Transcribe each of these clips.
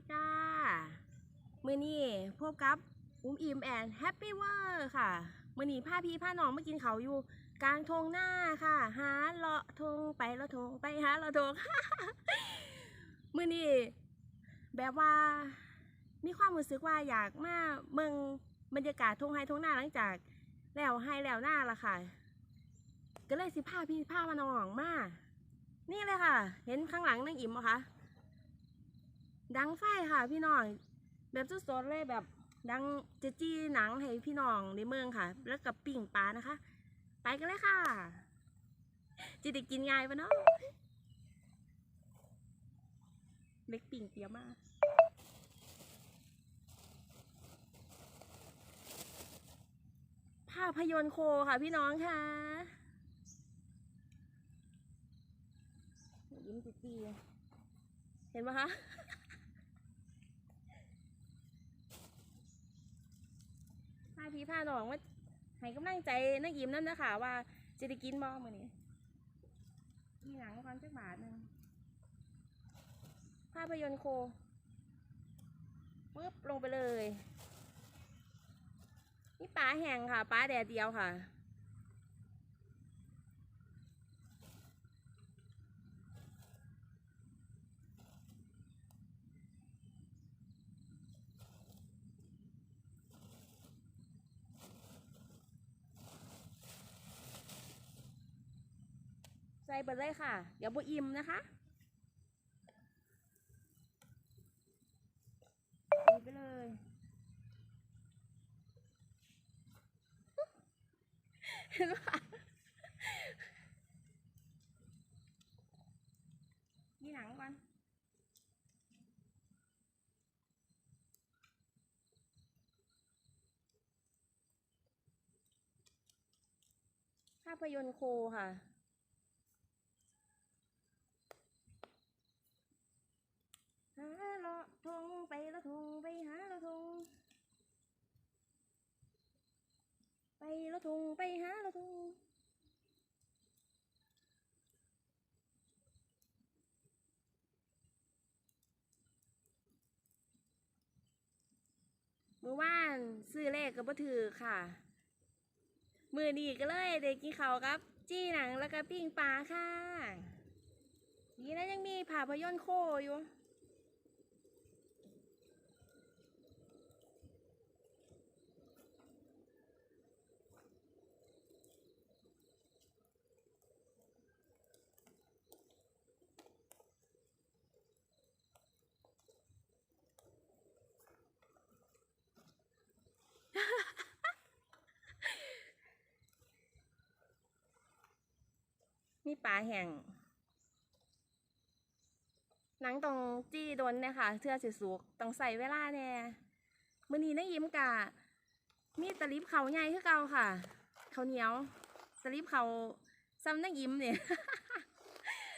ดีจ้ามือนี้พบกับอุ้มอิมแอนแฮปปี้เวอร์ค่ะมือนี้พาพี่พาน้องมากินเขาอยู่ กลางทงหน้าค่ะ หาเลาะทงไปเลาะทงไปหาเลาะทงมือนี้แบบว่ามีความรู้สึกว่าอยากมาเมืองบรรยากาศทงไฮทงหน้าหลังจาก แล้วไฮแล้วหน้าละค่ะ ก็เลยสิพาพี่พามาน้องมานี่เลยค่ะ เห็นข้างหลังนั่งอิ่มไหมคะ ดังไฟค่ะพี่น้อง แบบสดๆเลยแบบดังเจจี้หนังให้พี่น้องในเมืองค่ะ แล้วกับปิ่งปลานะคะ ไปกันเลยค่ะจะได้กินง่ายปะเนาะเล็กปิ่งเปียมากภาพยนตร์โคค่ะพี่น้องค่ะยิ้มจิจีเห็นไหมคะ พาพี่พาน้องมาให้กำลังใจนักยิ้มนั่นนะคะว่าจะได้กินบ่มื้อนี้มีหนังความจักบาทหนึงภาพยนตร์โคปึ๊บลงไปเลย นี่ปลาแห้งค่ะปลาแดดเดียวค่ะ ส่ไปเลยค่ะ เดี๋ยวบอิ่มนะคะไปเลยเห็นปะมีหนังก่อนภาพยนตร์โคค่ะ หาเลาะทงไปละทงไปหาละทง ไปละทงไปหาละทง มือว่านซื้อเลขกับบ่ถือค่ะ มือดีก็เลยเด็กกินเขาวกับ จี้หนังแล้วก็ปิ้งปลาค่ะ นี่นะยังมีผ่าพยนต์โคอยู่ นี่ปลาแห้งหนังตรงจี้โดนเนี่ยค่ะเสื้อสีสุกต้องใส่เวลาแน่มื่อนี้นักยิ้มกะมีตะลิบเขาใหญ่คือเก่าค่ะเขาเหนียวตะลิบเขาซ้ำนักยิ้มเนี่ย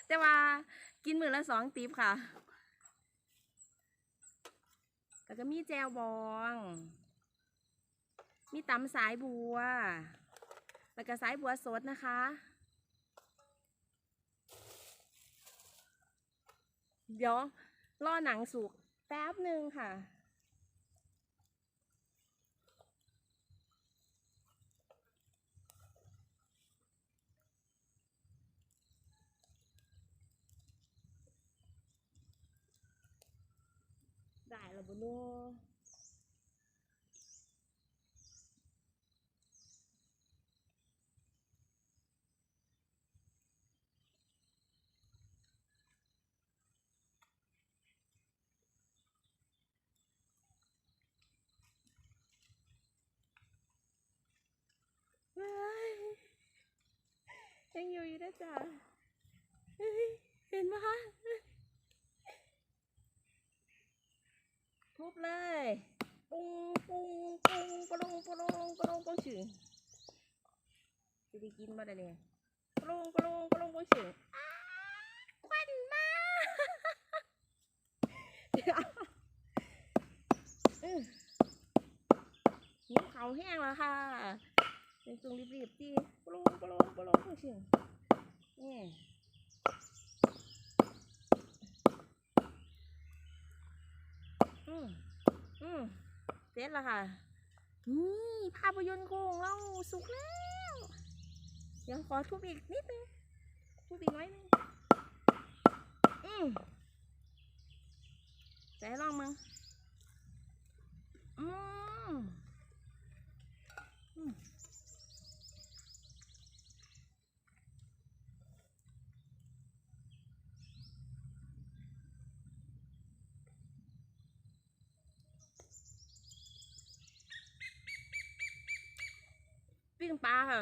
แต่ว่ากินมือละสองตีบค่ะแล้วก็มีแจวบอง มีตำสายบัว แล้วก็สายบัวสดนะคะ เดี๋ยวรอหนังสุกแป๊บหนึ่งค่ะ ได้แล้วบุโนเฮ้ย ยังอยู่อยู่นะจ๊ะเห็นไหมคะทุบเลยปุ้งปุ้งปุ้งปลงปลงปลงปะฉึงจะได้กินมาได้เนี่ยปลงปลงปลงปะฉึงอ้าควันมาเนื้อหิวเขาแห้งแล้วค่ะ เป็นตรงรีบๆจีปลงปลงปลงปะฉึงนี่อืมอืมเสร็จแล้วค่ะ นี่ภาพยนตร์ของเราสุกแล้ว เดี๋ยวขอทุบอีกนิดนึงทุบอีกน้อยนึงอืมแต่ลองมึงอืม ปิ้งปลาค่ะ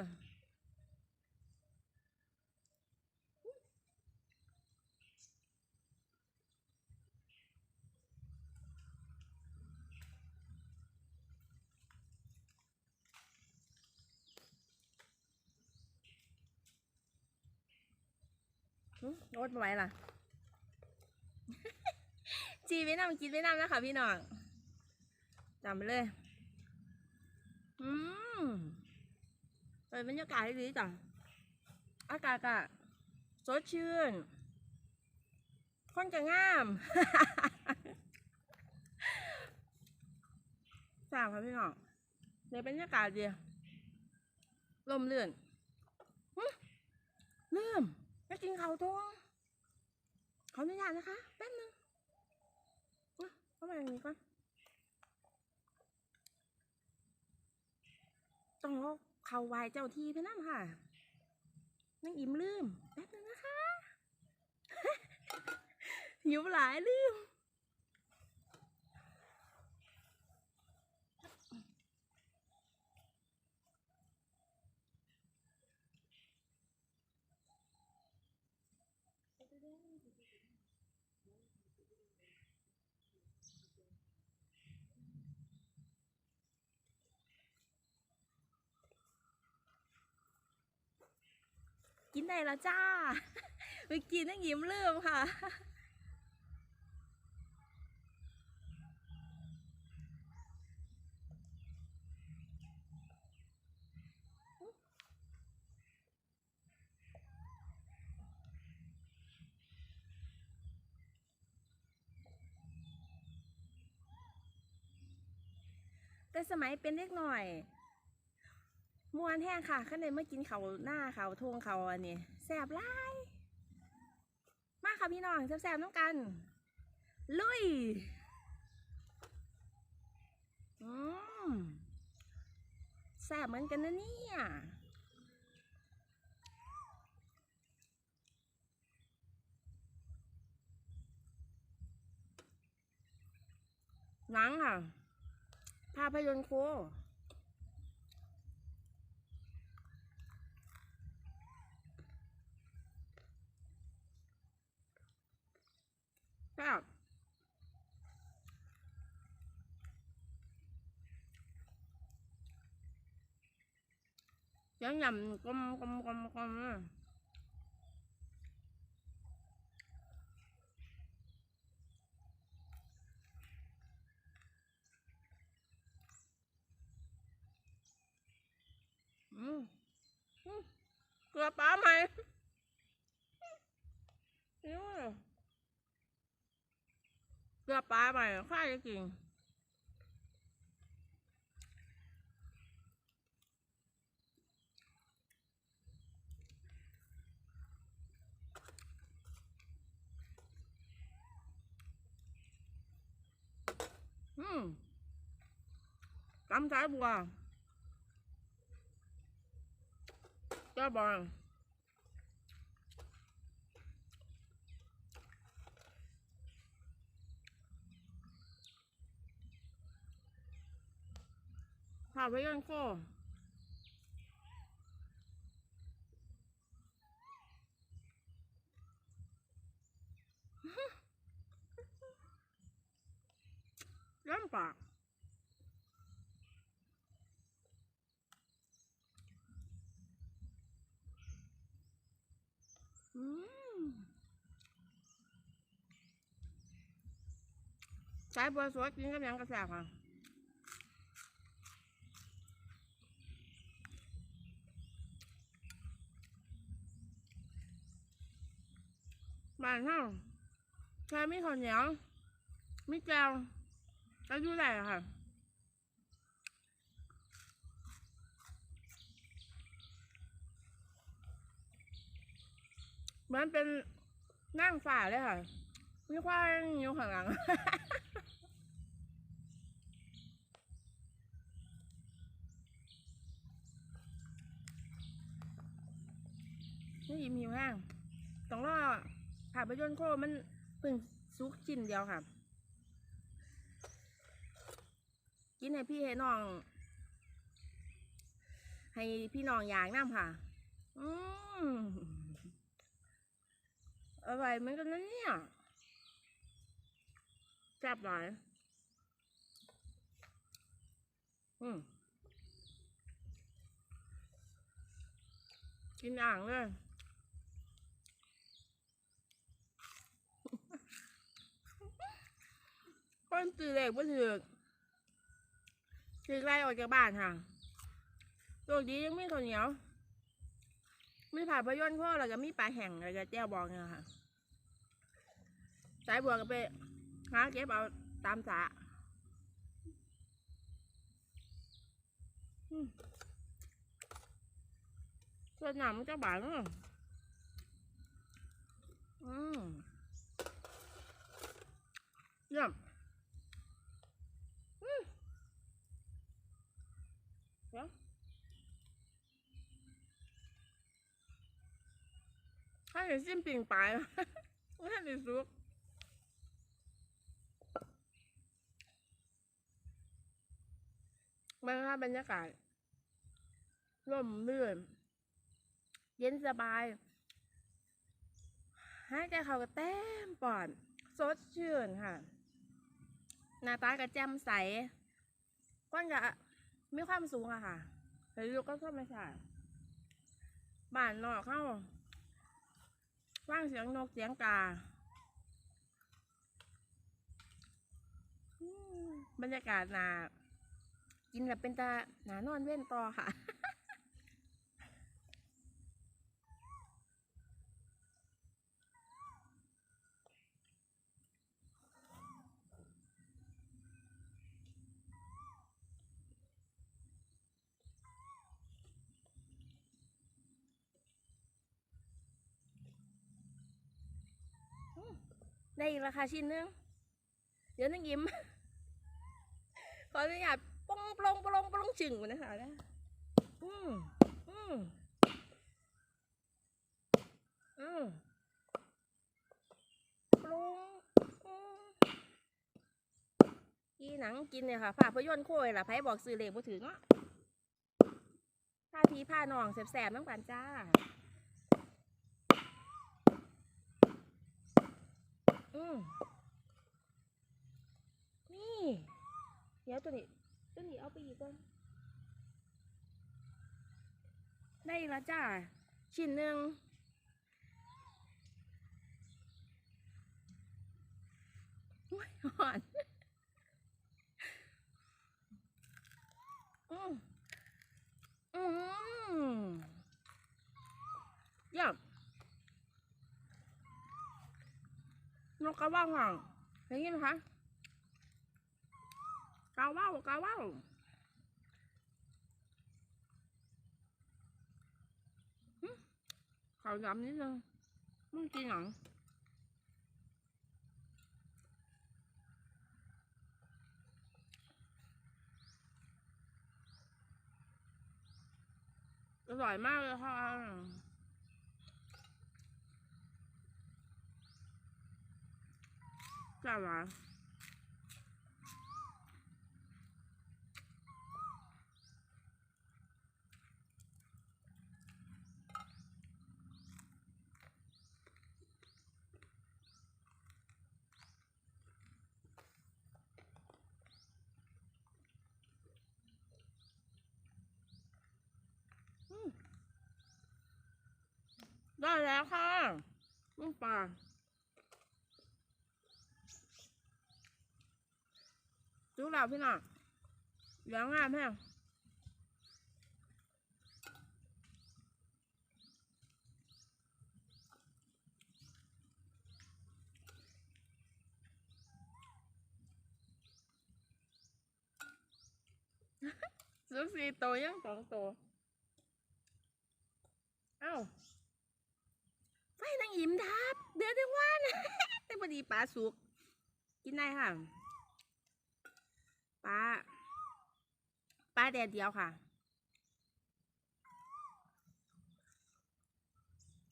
หึโอ๊ตมาไหวล่ะ จีไว้นำกินไว้นำนะคะพี่น้องจำไปเลย อืม เป็นบรรยากาศดีจ้ะอากาศก็สดชื่นคนจะงามสามค่ะพี่น้องในบรรยากาศดีลมเลื่อนหึลืมไปกินข้าวทงขออนุญาตนะคะ แป๊บนึงอะเข้ามาอย่างนี้ก่อนต้องเอา เข้าไหวเจ้าที่พี่น้ำค่ะนั่งอิ่มลืมแป๊บนึงนะคะ หิวหลายลืม กินได้แล้วจ้าไปกินนั่งยิ้มลืมค่ะ แต่สมัยเป็นเล็กหน่อย มวนแห้งค่ะข้างในเมื่อกินเขาหน้าเขาวทงเขาอันนี้แสบไล่มาค่ะพี่น้องแสบๆน้องกัน ลุยอืมแสบเหมือนกันนะเนี่ยหนังค่ะภาพยนตร์โค ครับยังยำกลมกลมก ลมกลมอะอืมอืมเกลือปลาไหมอืมเกลือปลาไปข้าจะกินอืมตำสายบัวเจ้าบอล พาไปยังโคย่ำปากอืมสายบัวสวยกินกับยังกระแสค่ะ บ้าน เฮาแค่มีข้าวเหนียวมีแกวก็อยู่ได้ค่ะมันเป็นนั่งฝ่าเลยค่ะมีควายอยู่ข้างหลังนี่ยิ้มหิวแห้งต้องรอ ผ่าไปยนต์โคมันเพิ่งซุกชิ้นเดียวค่ะ กินให้พี่ให้น้อง ให้พี่น้องอยากน้ำค่ะ อืมอร่อยเหมือนกันนะเนี่ยแซ่บหลายอืมกินอ่างเลย คนตื่นเล็กบ่ถือถือไล่ออกจากบ้านค่ะโชคดียังไมีข้าวเหนียวมีผ่าพยนต์พ่อแล้วก็มีปลาแห้งแล้วก็แจ้วบองเนี่ยค่ะ สายบัวก็ไปหาเก็บเอาตามสระอืมส่วนหนามันจะบานเนอะอืมเยี่ยมอืมเดี๋ยว ถ้าเห็นซิมปิ่งปลายไม่ทันได้สุกมันค่ะบรรยากาศร่มรื่น เย็นสบายหายใจเขาก็เต็มปอดสดชื่นค่ะ หน้าตาก็แจ่มใสก้อนก็มีความสูงอะค่ะแต่ลูกก็ชอบไม่ใช่บ้านนอกเข้า ฟังเสียงนกเสียงกา บรรยากาศหนากินแบบเป็นตาหนานอนเว้นต่อค่ะ ได้อีกราคาชิ้นนึงเดี๋ยวนึงยิ้ม ขออนุญาตปองปลงปลงปลงจึงก่อนนะคะนะอืมอืมอืมปลงอืมอีหนังกินเนี่ยค่ะฝาพยนต์โค้ยล่ะไผบอกซื้อเลขบ่ถึงอะผ้าพีผ้านองแสบๆน้ำกันจ้า อืมนี่ เดี๋ยวตัวนี้ ตัวนี้เอาไปอีกก่อนได้แล้วจ้า ชิ้นหนึ่งโอ้ยหอนอืมอืมยี่ยม นกกระว่าห่างอย่างนี้นะคะกาว่าวกาว่าวขาวดำนิดนึงมันกินหนังอร่อยมากเลยค่ะ จ้าหวานอืมได้แล้วค่ะลูกปลา chú nào thế nào dáng làm thế nào สุกสี่ตัวยังสองตัวเอ้าไฟนางอิ่มดับ เดือดทั้งวันแต่พอดีปลาสุก กินได้ค่ะ ปลาปลาแดดเดียวค่ะ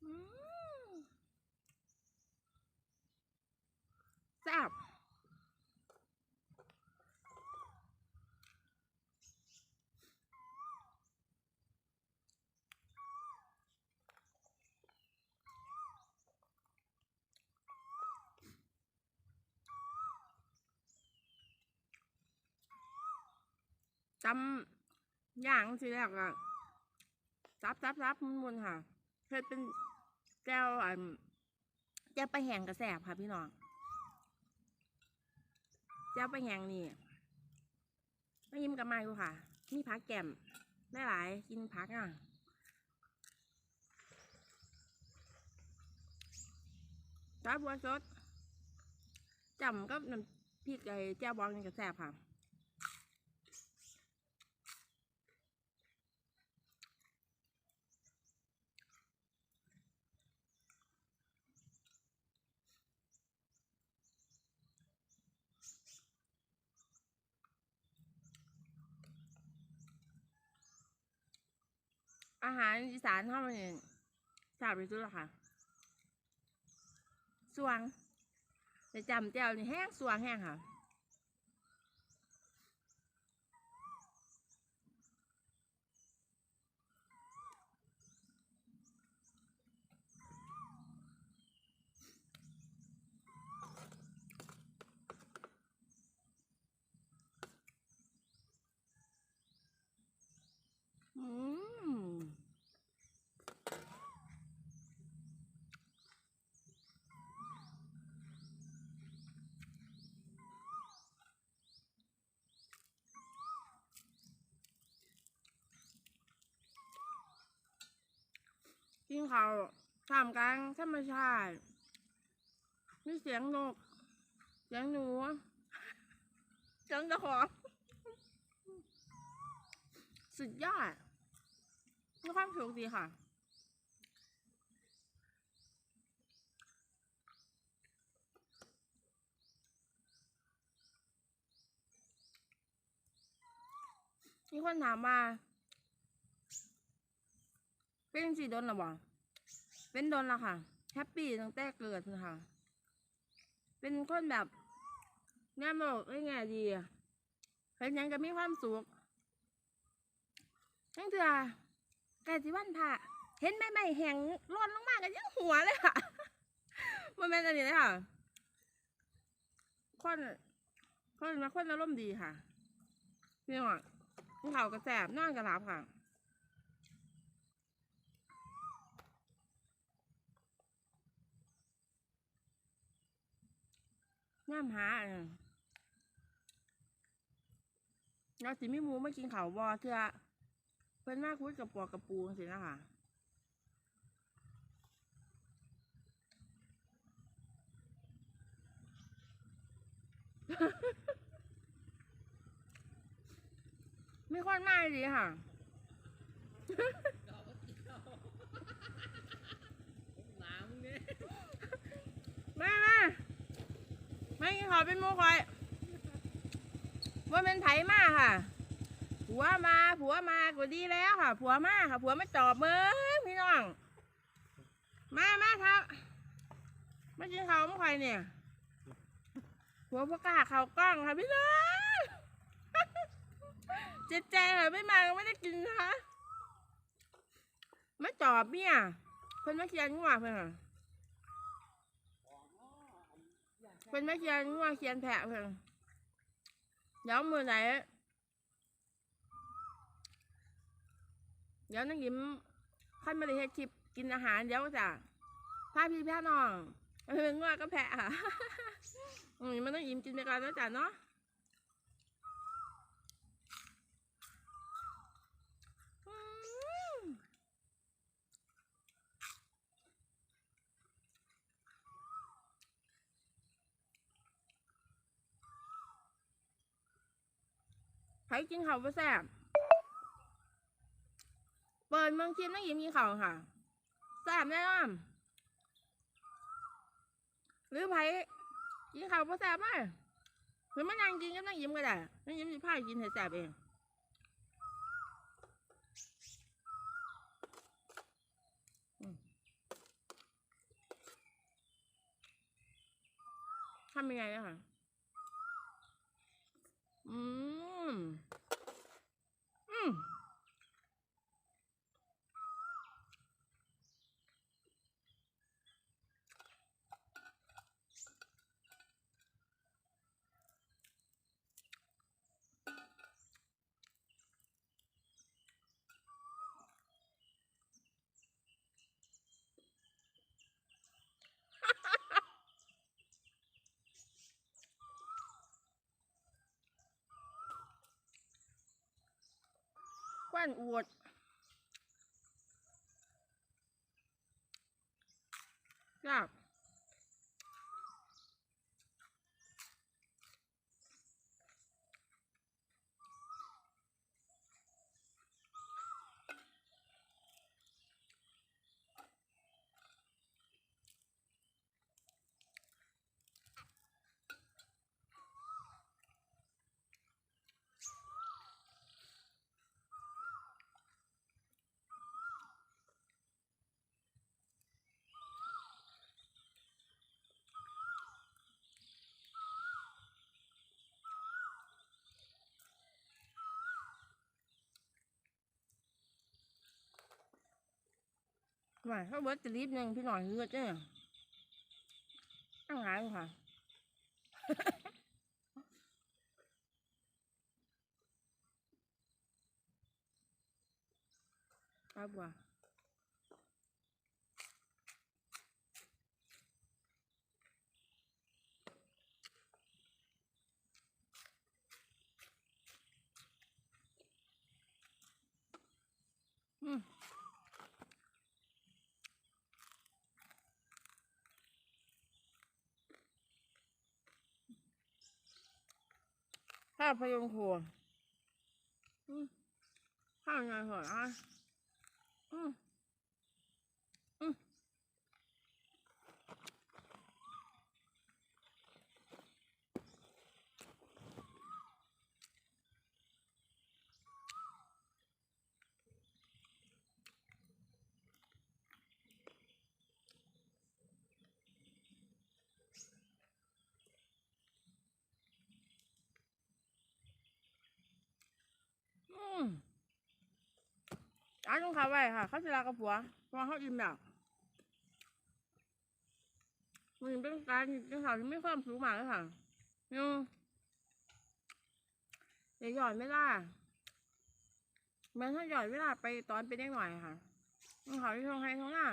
อืมแซ่บ จำอย่างสิแรกอะซับซับซับมุนๆค่ะเฮ็ดเป็นแก้วอันแก้วไปแหงกระแสบค่ะพี่น้องแก้วไปแหงนี่ไม่ยิ้มกับมาอยู่ค่ะ มีผักแก้มได้หลายกินผักอะจ้าบัวสดจำก็น้ำพริกไอ้แจ้วบองนี่กระแสบค่ะ หารอีสานเท่ามันเองทราบไปสุดแล้วค่ะสวงแต่จำแจ้วนี่แห้งสวงแห้งค่ะ อืม กินเขาท่ามกลางธรรมชาติมีเสียงนกเสียงหนูเสียงเจ้าขอสุดยอดมีความสุขดีค่ะมีคนถามว่า เป็นสีดนหรอบ่เป็นดนละค่ะ แฮปปี้ตั้งแต่เกิดค่ะ เป็นคนแบบแง่บอกได้ไงดีเห็นยังก็มีความสุขทั้งเถื่อไก่สิวันผ่าเห็นใบไม้แห้งร่อนลงมากันยังหัวเลยค่ะมันเป็นอันนี้เลยค่ะคนคนมาคนอารมณ์ดีค่ะพี่น้องกินข้าวกระแสบนอนกระหลับค่ะ น้ำหาเราสิมีหมูมากินขาวอเถื่อเพิ่นมาคุยกับปอกกับปูสินะคะไม่ค่อยมากดีค่ะมามา ไม่กินขอเป็นหมูคอยว่าเป็นไผมากค่ะ ผัวมาผัวมาก็ดีแล้วค่ะ ผัวมาค่ะ ผัวไม่ตอบเบิ้งพี่น้อง มามาครับมากินข้าวมะไข่เนี่ย ผัวพวกล้าเขากล้องค่ะพี่น้องเจ็บใจค่ะไม่มาก็ไม่ได้กินนะคะไม่ตอบเนี่ยเพิ่นมาเคียนงัวเพิ่นค่ะ เป็นไม่เคียนงัวเคียนแผะเพิ่งเดี๋ยวมือไหนเดี๋ยวนังยิ้มค่อยมาเลยเฮคลิปกินอาหารเดี๋ยวจะพาพี่พาน้องเป็นงวก็แผะค่ะอืมมันต้องยิ้มกินไปก่อนแล้วจ้ะเนาะอืมใคร กินข้าวบ่แซ่บเปิดเมืองชิมนั่งยิ้มกินข้าวค่ะแซ่บแน่นอนหรือไผกินข้าวพอแซ่บไหมหรือมานั่งกินก็นั่งยิ้มก็ได้นั่งยิ้มสิพากินให้แซ่บเองทำยังไงอะค่ะอืม อืม ควั มาเขาเบิดจะรีบหนึ่งพี่หน่อยเลือดเนี่ยตั้งหายค่ะครับว่า พยงครัวข้าวยังไงเหรออะ ต้องเขาไว้ค่ะ เขาจะลากับผัวเพราะว่าเขาอิ่มแล้วมันเป็นการกินข้าวที่ไม่ความสูงมากเลยค่ะยูเดี๋ยวหย่อนไม่ได้มันถ้าหย่อนเวลาไปตอนเป็นเด็กหน่อยค่ะมันเขาที่ทงให้ทงหน้า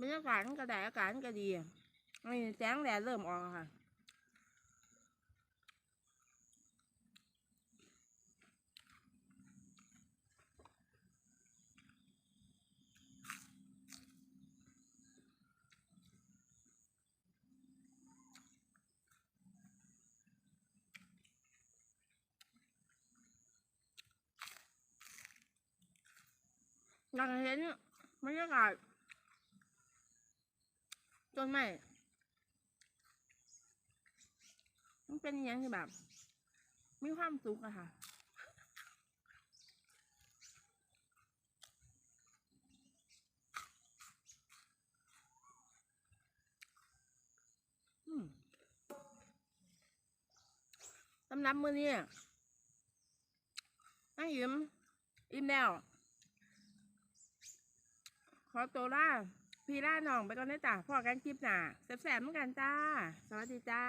บรรยากาศก็ได้อากาศก็ดีอะนี่แสงแดดเริ่มออกค่ะ อยากเห็นบรรยากาศต้นไม้มันเป็นอย่างที่แบบ มีความสุขอะค่ะสำหรับมือนี้นั่งยิ้มอิ่มแล้ว ขอตัวล่าพี่ล่าน้องไปก่อนนะจ้ะพ่อกันคลิปหน้าแสบๆเหมือนกันจ้า สวัสดีจ้า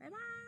บ๊ายบาย